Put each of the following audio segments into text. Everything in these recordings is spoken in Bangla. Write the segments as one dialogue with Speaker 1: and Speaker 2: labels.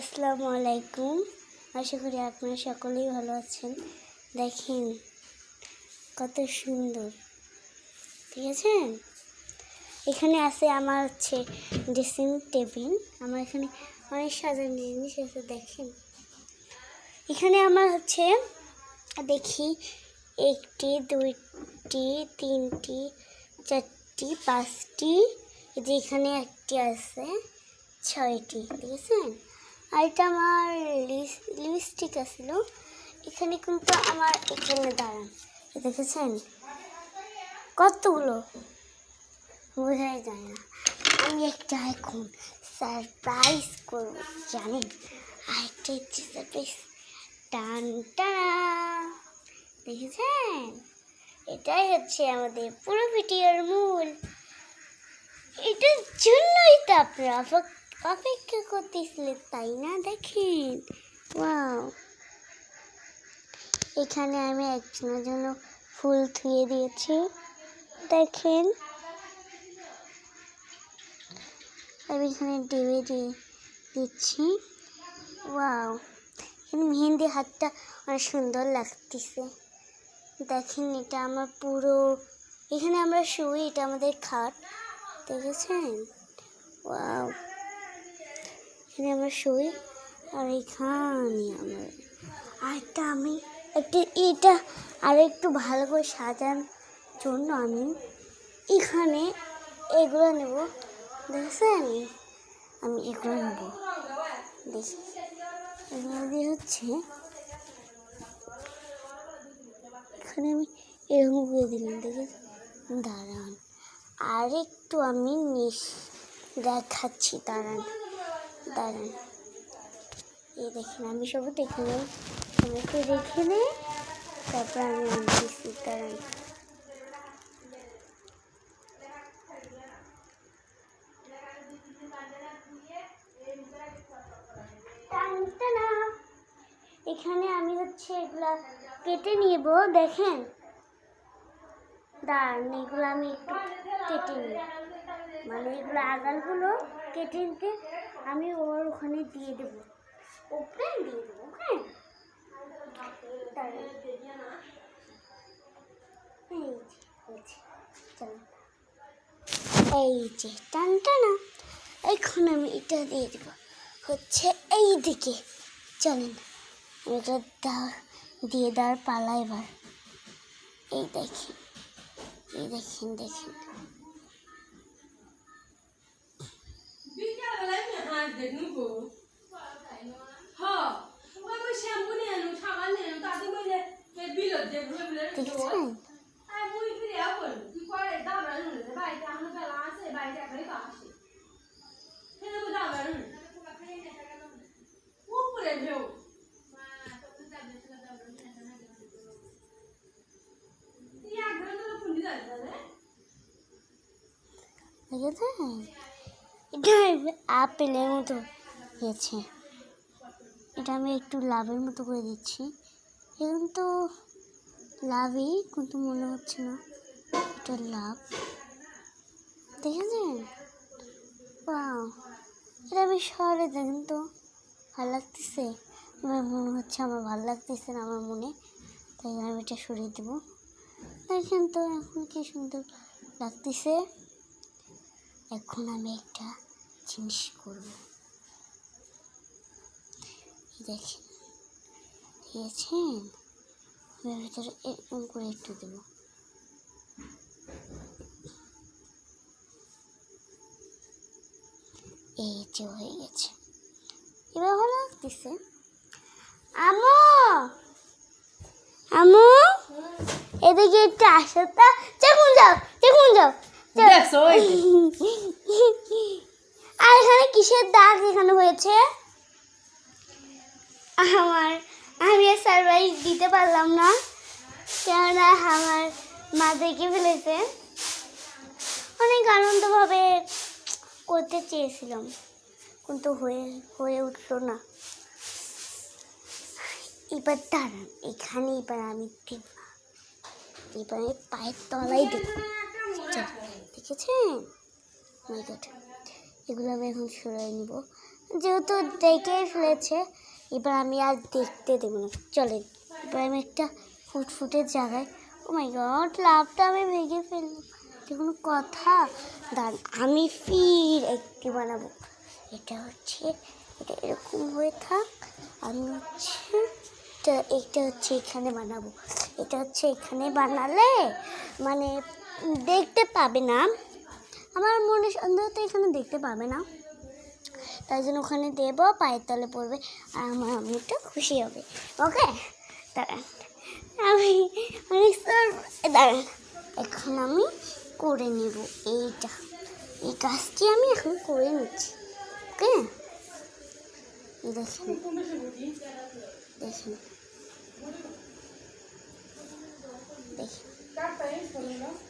Speaker 1: আসসালামু আলাইকুম। আশা করি আপনারা সকলেই ভালো আছেন। দেখেন, কত সুন্দর। ঠিক আছে? এখানে আছে আমার হচ্ছে ড্রেসিং টেবিল আমার এখানে অনেক সাজানো জিনিস আছে, দেখেন। এখানে আমার হচ্ছে, দেখি, একটি, দুইটি, তিনটি, চারটি, পাঁচটি যেখানে একটি আছে, ছয়টি, ঠিক আছে? আর এটা আমার লিপস্টিক আসলো এখানে কিন্তু আমার এখানে দাঁড়ান। দেখেছেন? কতগুলো? বোঝাই যায় না। আমি একটা এখন সারপ্রাইজ করব, জানেন? আর একটা হচ্ছে সারপ্রাইজ টান, টানা। দেখেছেন? এটাই হচ্ছে আমাদের পুরো ভিডিওর মূল। এটার জন্যই তো আপনারা অপেক্ষা করতেছিলেন তাই না? দেখেন। ওয়াও। এখানে আমি একজনের জন্য ফুল থুয়ে দিয়েছি। দেখেন। আমি এখানে ডিবে দিয়ে দিচ্ছি। ওয়াও। এখানে মেহেন্দি হাতটা অনেক সুন্দর লাগতেছে। দেখেন, এটা আমার পুরো এখানে আমরা শুই, এটা আমাদের খাট। দেখেছেন? ওয়াও। এখানে আমরা শুই আর এখানে আমার আরেকটা আমি একটা এটা আর একটু ভালো করে সাজানোর জন্য আমি এখানে এগুলো নেব। দেখেছেন? আমি এগুলো নেব। দেখি। এগুলো দিয়ে হচ্ছে এখানে আমি এরকম করে দিলাম দেখে দাঁড়ান। আর একটু আমি দেখাচ্ছি, দাঁড়ান। দাঁড়ান। এই দেখেন, আমি সব দেখে নেই। আমি একটু রেখে নেই, তারপর আমি আনতেছি, দাঁড়ান। এখানে আমি হচ্ছে এগুলা কেটে নিব, দেখেন? দাঁড়ান, এগুলো আমি একটু কেটে নিই। মানে এগুলো আগালগুলো কেটে নিতে আমি ওর ওখানে দিয়ে দেবো। ওপরে দিয়ে দেবো হ্যাঁ এই যে, টানটা না এখন আমি এটা দিয়ে দেব। হচ্ছে এই দিকে চলেন এটা দিয়ে দেওয়ার পালা এবার। এই দেখেন এই দেখেন দেখেন।
Speaker 2: দেখুন গো হ্যাঁ ওই শ্যাম্পু নিয়ে আনো সাবান নিয়ে আনো তাতে বলে বিলত দেখবে বলে
Speaker 1: দেখেছেন
Speaker 2: আর মুই ফিরে বল কি করে দাবড়া নুন বাড়িতে আমরা বেলা আছে বাড়িতে একবারই তো আসে ফেলে বলে দাবড়া নুন উপরে ঢেউ তুই একবার
Speaker 1: আপেলের মতো হয়েছে। এটা আমি একটু লাভের মতো করে দিচ্ছি। এখন তো লাভই, কিন্তু মনে হচ্ছে না। এটা লাভ। দেখেছেন? এটা আমি শহরে দেখেন তো। ভালো লাগতেছে। আমার মনে হচ্ছে আমার ভালো লাগতেছে না আমার মনে। তাই আমি এটা সরিয়ে দেবো। দেখেন তো এখন কি সুন্দর লাগতেছে। এখন আমি একটা জিনিস করব। দেখেন, দিয়েছেন? আমি ভিতরে এরকম করে একটু দেব। এই যে হয়ে গেছে। এবার ভালো লাগতেছে। আমো! আমো! এদিকে একটু আসো তা। দেখুন যাও যাও যাও। আর এখানে কিসের দাগ এখানে হয়েছে? আমার আমি সারপ্রাইজ দিতে পারলাম না। কেননা আমার মা দেখে ফেলেছে। অনেক আনন্দভাবে করতে চেয়েছিলাম। কিন্তু হয়ে হয়ে উঠল না। এবার দাঁড়ান এখানে এবার আমি না এবার পায়ের তলায় চল, দেখেছেন এগুলো আমি এখন সরাই নিব। যেহেতু দেখেই ফেলেছে, এবার আমি আর দেখতে দেবো না। চলেন, এবার আমি একটা ফুটফুটের জায়গায় ও মাই গড লাভটা আমি ভেঙে ফেললাম। এটা কোনো কথা? দাঁড়ান, আমি ফির একটি বানাবো। এটা হচ্ছে এটা এরকম হয়ে থাক। আমি হচ্ছে এটা হচ্ছে এখানে বানাবো। এটা হচ্ছে এখানে বানালে মানে দেখতে পাবে না। আমার মনে সন্দেহ তো এখানে দেখতে পাবে না। তাই জন্য ওখানে দেবো, পায়ের তলে পড়বে, আর আমার আমি একটু খুশি হবে। ওকে? দাঁড়ান। আমি অনেক দাঁড়ান। এখন আমি করে নেব এইটা। এই কাজটি আমি এখন করে নিচ্ছি। ওকে? দেখেন। দেখেন। দেখেন।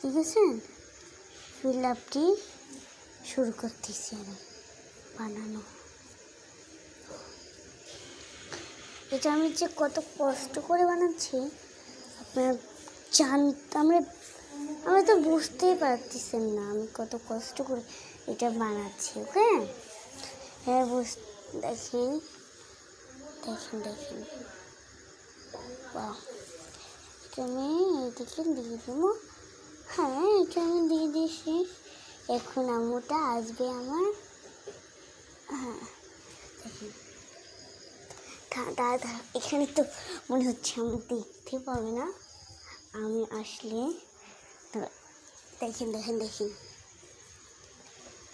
Speaker 1: ঠিক আছে ফিল লাপটি শুরু করতেছি আমি, বানানো। এটা আমি যে কত কষ্ট করে বানাচ্ছি, আপনারা জানতে আমরা আমরা তো বুঝতেই পারতেছেন না আমি কত কষ্ট করে এটা বানাচ্ছি, ওকে? হ্যাঁ বুঝ দেখেন দেখেন দেখেন। আমি এইদিকে দিয়ে দেবো। হ্যাঁ এটা আমি দিয়ে দিয়েছি এখন আমুটা আসবে আমার। হ্যাঁ দাঁড়া এখানে তো মনে হচ্ছে আমি দেখতে পাবে না। আমি আসলে দেখেন দেখেন দেখেন।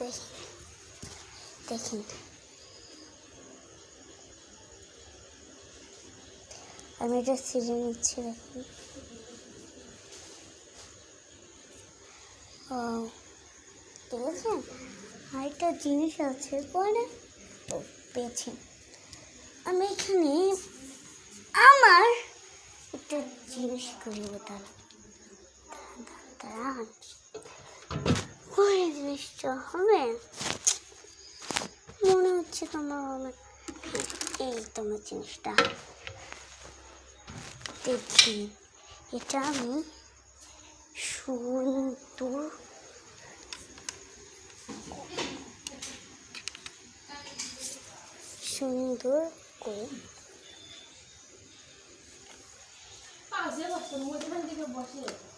Speaker 1: দেখেন দেখেন। আমি এটা ছিঁড়ে নিচ্ছি, দেখুন। ও ঠিক আছে আর একটা জিনিস আছে পরে ও পেয়েছি। আমি এখানে আমার একটা জিনিস করব দাঁড়ান দাঁড়ান, ওই জিনিসটা হবে? মনে হচ্ছে তোমার হবে এই তোমার জিনিসটা দেখি এটা আমি সুন্দর সুন্দর করে।
Speaker 2: বসে।